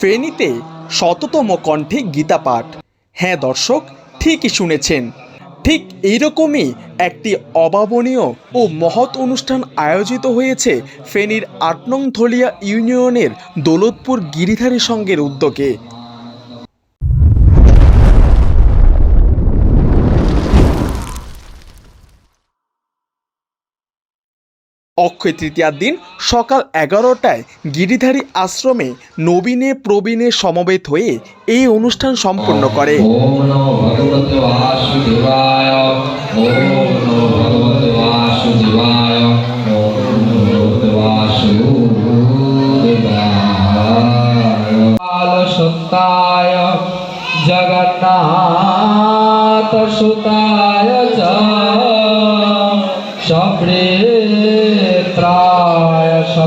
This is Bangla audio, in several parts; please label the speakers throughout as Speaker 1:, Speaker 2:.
Speaker 1: ফেনীতে শততম কণ্ঠে গীতা পাঠ হ্যাঁ দর্শক, ঠিকই শুনেছেন। ঠিক এইরকমই একটি অভাবনীয় ও মহৎ অনুষ্ঠান আয়োজিত হয়েছে ফেনীর আট ইউনিয়নের দৌলতপুর গিরিধারী সঙ্গের উদ্যোগে। অক্ষয় তৃতীয়ার দিন সকাল এগারোটায় গিরিধারী আশ্রমে নবীনে প্রবীণে সমবেত হয়ে এই অনুষ্ঠান সম্পন্ন করে।
Speaker 2: সুতা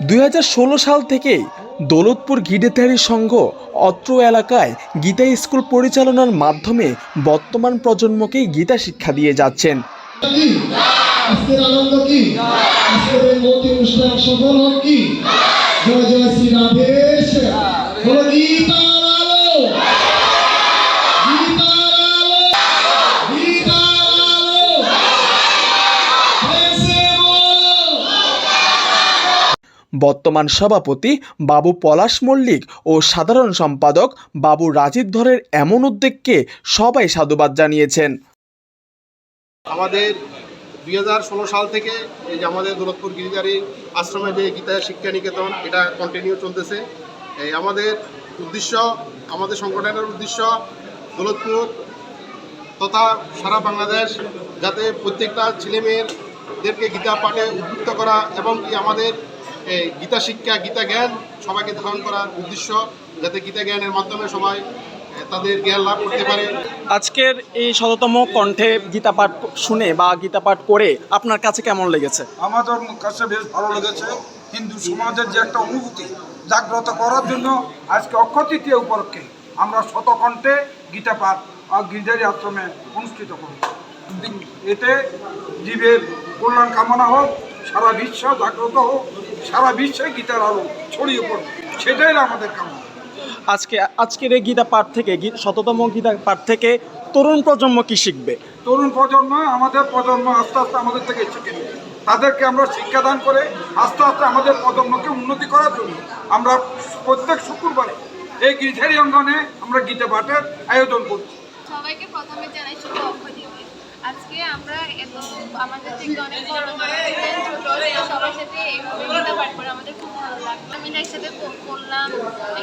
Speaker 1: দু হাজার ষোলো সাল থেকে দৌলতপুর গিডেতারি সংঘ অত্র এলাকায় গীতা স্কুল পরিচালনার মাধ্যমে বর্তমান প্রজন্মকে গীতা শিক্ষা দিয়ে যাচ্ছেন।
Speaker 3: জয় জয় শ্রী রাধেশ
Speaker 1: বর্তমান সভাপতি বাবু পলাশ মল্লিক ও সাধারণ সম্পাদক বাবু রাজীব ধরের এমন উদ্যোগকে সবাই সাধুবাদ জানিয়েছেন।
Speaker 4: আমাদের দুই হাজার ষোলো সাল থেকে এই যে আমাদের দৌলতপুর গিরিজারি আশ্রমে যে গীতা শিক্ষা নিকেতন এটা কন্টিনিউ চলতেছে। এই আমাদের উদ্দেশ্য, আমাদের সংগঠনের উদ্দেশ্য দৌলতপুর তথা সারা বাংলাদেশ যাতে প্রত্যেকটা ছেলেমেয়েদেরকে গীতা পাঠে উদ্বুদ্ধ করা এবং কি আমাদের এই গীতা শিক্ষা গীতা জ্ঞান সবাইকে ধারণ করার উদ্দেশ্য যাতে গীতা জ্ঞানের মাধ্যমে সবাই তাদের জ্ঞান লাভ করতে পারে।
Speaker 1: আজকের এই শততম কণ্ঠে গীতা পাঠ শুনে বা গীতা পাঠ করে আপনার কাছে কেমন লেগেছে?
Speaker 5: আমাদের কাছে বেশ ভালো লেগেছে। হিন্দু সমাজের যে একটা অনুভূতি জাগ্রত করার জন্য আজকে অক্ষয় তৃতীয় উপলক্ষে আমরা শতকণ্ঠে গীতা পাঠ আর গির্জারি আশ্রমে অনুষ্ঠিত করি। এতে জীবের কল্যাণ কামনা হোক সারা বিশ্ব জাগ্রত হোক। সারা বিশ্বে গীতার আলো ছড়িয়ে পড়বে। সেটাই আমাদের কামনা।
Speaker 1: আজকে আজকের এই গীতা পাঠ থেকে শততম গীতা পাঠ থেকে তরুণ প্রজন্ম কি শিখবে?
Speaker 5: তরুণ প্রজন্ম আমাদের প্রজন্ম আস্তে আস্তে আমাদের থেকে শিখে তাদেরকে আমরা শিক্ষাদান করে আস্তে আস্তে আমাদের প্রজন্মকে উন্নতি করার জন্য আমরা প্রত্যেক শুক্রবারে এই গির্জারি অঙ্গনে আমরা গীতা পাঠের আয়োজন করছি।
Speaker 6: সবাইকে প্রথমে জানাই শুভ আজকে আমরা এত আমাদের থেকে অনেক বড় সবার সাথে এইভাবে গীতা পাঠ করে আমাদের খুব ভালো লাগল। আমি একসাথে পড়লাম,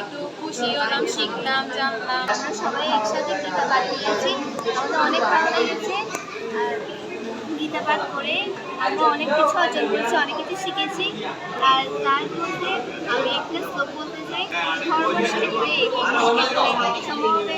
Speaker 6: একটু খুশি হলাম, শিখলাম, জানলাম। আমরা সবাই একসাথে গীতা পাঠ নিয়েছি আমাদের অনেক ভালো লেগেছে। আর গীতা পাঠ করে আমরা অনেক কিছু অর্জন করেছি, অনেক কিছু শিখেছি। আর তার মধ্যে আমি একটা শ্লোক বলতে চাই ধর্ম শিখবে সম্ভবত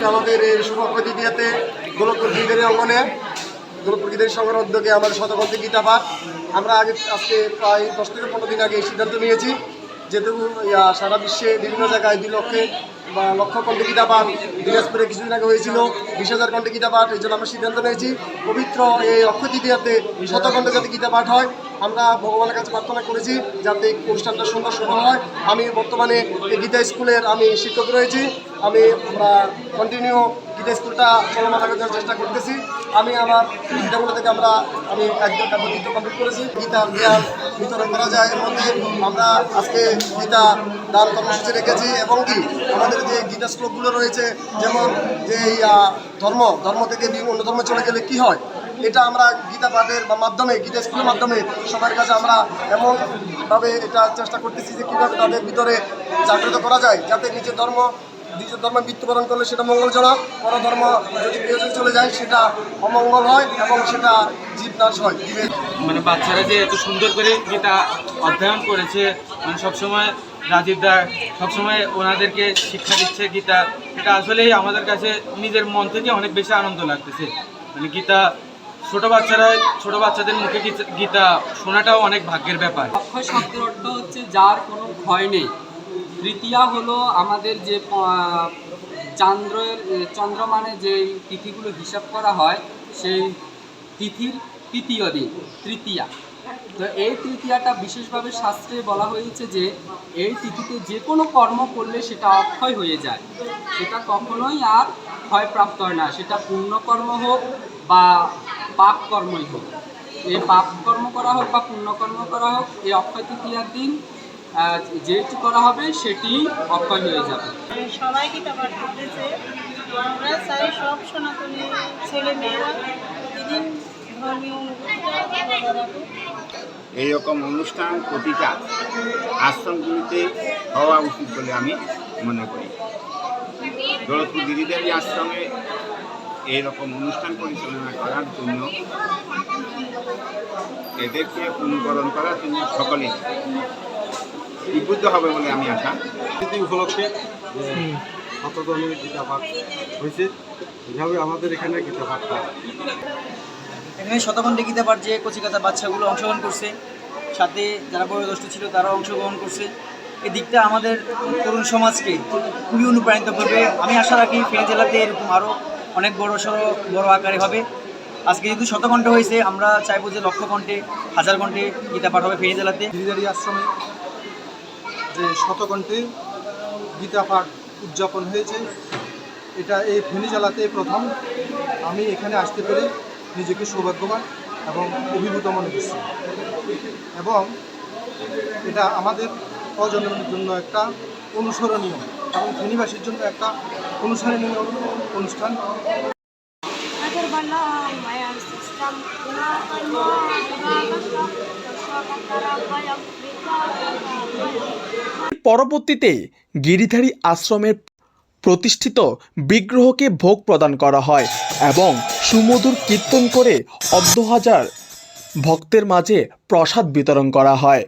Speaker 7: আমাদের
Speaker 8: আমাদের এই সভাপতি দিয়াতে গোলকপুর অঙ্গনে গোলকপুর গীতারি সংঘের উদ্যোগে আমাদের শতকন্তি গীতা পাঠ আমরা আগে আজকে প্রায় দশ থেকে পনেরো দিন আগে এই সিদ্ধান্ত নিয়েছি। যেহেতু সারা বিশ্বে বিভিন্ন জায়গায় দুই লক্ষে বা লক্ষ কণ্ঠে গীতা পাঠ দিনাজপুরে কিছুদিন আগে হয়েছিল, বিশ হাজার কণ্ঠে গীতা পাঠ, এই জন্য আমরা সিদ্ধান্ত নিয়েছি পবিত্র এই অক্ষয় তৃতীয়াতে শতকণ্ঠে যাতে গীতা পাঠ হয়, আমরা ভগবানের কাছে প্রার্থনা করেছি যাতে এই অনুষ্ঠানটা সুন্দর সফল হয়। আমি বর্তমানে এই গীতা স্কুলের আমি শিক্ষক রয়েছি। আমি আমরা কন্টিনিউ গীতা স্কুলটা চলমান রাখার জন্য চেষ্টা করতেছি, আমি আমার গীতাগুলো থেকে আমরা, আমি একজন কাব্যচিত্র কমপ্লিট করেছি। গীতার জ্ঞান বিতরণ করা যায় এর মধ্যে। আমরা আজকে গীতা দান কর্মসূচি রেখেছি এবং কি, আমাদের যে গীতা শ্লোকগুলো রয়েছে, যেমন যে ধর্ম ধর্ম থেকে অন্য ধর্মে চলে গেলে কি হয়, এটা আমরা গীতা পাঠের মাধ্যমে, গীতা স্কুলের মাধ্যমে সবার কাছে আমরা এমনভাবে এটা চেষ্টা করতেছি যে কীভাবে তাদের ভিতরে জাগ্রত করা যায়, যাতে নিজের ধর্ম নিজের ধর্মে মৃত্যুবরণ করলে সেটা মঙ্গলজনক পর ধর্ম যদি প্রিয়জন চলে যায় সেটা অমঙ্গল হয় এবং সেটা জীবনাশ হয়
Speaker 9: মানে বাচ্চারা যে এত সুন্দর করে গীতা অধ্যয়ন করেছে মানে সবসময় রাজীব দা সবসময় ওনাদেরকে শিক্ষা দিচ্ছে গীতা এটা আসলেই আমাদের কাছে নিজের মন থেকে অনেক বেশি আনন্দ লাগতেছে। মানে গীতা ছোট বাচ্চারা ছোট বাচ্চাদের মুখে গীতা- গীতা শোনাটাও অনেক ভাগ্যের ব্যাপার।
Speaker 10: অক্ষয় শব্দের অর্থ হচ্ছে যার কোনো ভয় নেই। তৃতীয়া হলো আমাদের যে চান্দ্রের চন্দ্রমানে যে তিথিগুলো হিসাব করা হয়, সেই তিথির তৃতীয় দিন, তৃতীয়া। তো এই তৃতীয়াটা বিশেষভাবে শাস্ত্রে বলা হয়েছে যে, এই তিথিতে যে কোনো কর্ম করলে সেটা অক্ষয় হয়ে যায়। সেটা কখনোই আর ক্ষয়প্রাপ্ত হয় না, সেটা পুণ্যকর্ম হোক বা পাপ কর্মই হোক। এই পাপ কর্ম করা হোক বা পুণ্যকর্ম করা হোক, এই অক্ষয় তৃতীয়ার দিন যেটি করা হবে সেটি অক্ষয় হয়ে যাবে।
Speaker 11: সবাই গীতা পাঠ করতেছে? আমরা চাই সব সনাতনী ছেলে মেয়েরা প্রতিদিন ধর্মীয় অনুভূতিটা
Speaker 12: এইরকম অনুষ্ঠান প্রতিটা আশ্রমগুলিতে হওয়া উচিত বলে আমি মনে করি। দৌলতপুর দিদিদেবী আশ্রমে এইরকম অনুষ্ঠান পরিচালনা করার জন্য এদেরকে অনুকরণ করার জন্য সকলেই উদ্বুদ্ধ হবে বলে আমি আশা।
Speaker 5: স্মৃতি উপলক্ষে গীতা পাঠ হয়েছে এভাবে আমাদের এখানে গীতা পাঠটা
Speaker 13: এখানে শতখণ্ডে গীতা পাঠ যে কচিকাতা বাচ্চাগুলো অংশগ্রহণ করছে সাথে যারা বয়োজ্যেষ্ঠ ছিল তারাও অংশগ্রহণ করছে। এই দিকটা আমাদের তরুণ সমাজকে খুবই অনুপ্রাণিত করবে। আমি আশা রাখি ফেনী জেলাতে এরকম আরও অনেক বড় সড়ো বড় আকারে হবে। আজকে যেহেতু শতকণ্ঠে হয়েছে আমরা চাইব যে লক্ষ কণ্ঠে হাজার কণ্ঠে গীতা পাঠ হবে ফেনী জেলাতে।
Speaker 5: আশ্রমে যে শতকণ্ঠে গীতা পাঠ উদযাপন হয়েছে, এটা এই ফেনী জেলাতে প্রথম। আমি এখানে আসতে পেরে নিজেকে সৌভাগ্যবান এবং অভিভূত মনে করছি। এবং এটা আমাদের প্রজন্মের জন্য একটা অনুসরণীয় এবং ফেনীবাসীর জন্য একটা অনুসরণীয় অনুষ্ঠান।
Speaker 1: পরবর্তীতে গিরিধারী আশ্রমের প্রতিষ্ঠিত বিগ্রহকে ভোগ প্রদান করা হয় এবং সুমধুর কীর্তন করে অর্ধ হাজার ভক্তের মাঝে প্রসাদ বিতরণ করা হয়।